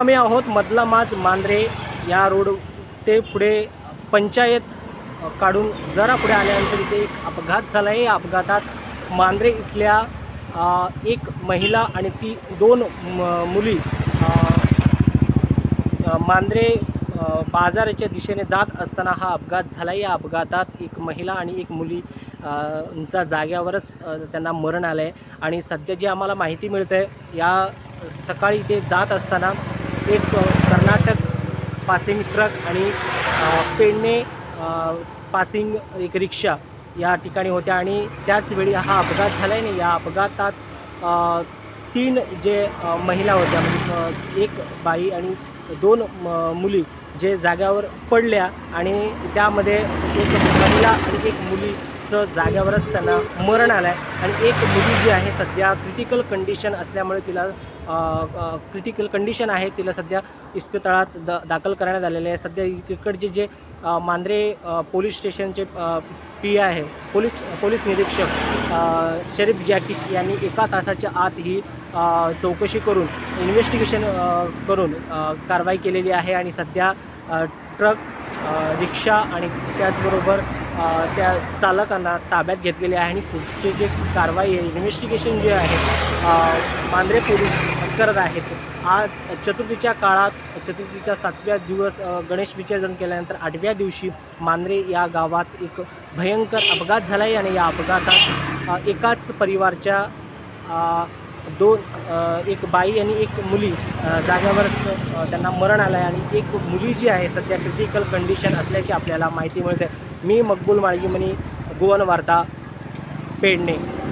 आम्ही आहोत मधला माज मांद्रे या रोड ते पुढे पंचायत काढून जरा पुढे आल्यानंतर इथे एक अपघात झाला आहे या अपघातात मांद्रे इथल्या एक महिला आणि ती दोन म- मुली मांद्रे बाजाराच्या दिशेने जात असताना हा अपघात झाला या अपघातात एक महिला आणि एक मुली चा जाग्यावरच त्यांना मरण आलं आहे आणि सध्या जी आम्हाला माहिती मिळते या सकाळी ते जात असताना एक कर्नाटक पासिंग ट्रक आणि पेडणे पासिंग एक रिक्षा या ठिकाणी होत्या. आणि त्याच वेळी हा अपघात झाला आहे या अपघातात तीन जे महिला होत्या म्हणजे एक बाई आणि दोन म- मुली जे जाग्यावर पडल्या आणि त्यामध्ये एक महिला आणि एक मुली मुलीचं जाग्यावरच त्यांना मरण आलं आहे आणि एक मुली जी आहे सध्या क्रिटिकल कंडिशन असल्यामुळे तिला क्रिटिकल कंडिशन आहे तिला सध्या इस्पितळात द दाखल करण्यात आलेले आहे. सध्या इकडचे जे मांद्रे पोलीस स्टेशनचे पी आहे पोलीस पोलीस निरीक्षक शरीफ जॅकिश यांनी एका तासाच्या आत ही चौकशी करून इन्व्हेस्टिगेशन करून कारवाई केलेली आहे. आणि सध्या ट्रक रिक्षा आणि त्याचबरोबर त्या चालकांना ताब्यात घेतलेले आहे आणि पुढचे जे कारवाई आहे इन्व्हेस्टिगेशन जे आहे मांद्रे पोलीस करत आहेत. आज चतुर्थीच्या काळात चतुर्थीच्या सातव्या दिवस गणेश विसर्जन केल्यानंतर आठव्या दिवशी मांद्रे या गावात एक भयंकर अपघात झाला आहे आणि या अपघातात एकाच परिवारच्या दोन एक बाई आणि एक मुली जाग्यावर त्यांना मरण आलं आहे आणि एक मुली जी आहे सध्या क्रिटिकल कंडिशन असल्याची आपल्याला माहिती मिळते. मी मकबूल माळगीमणी गोवन वार्ता पेडणे.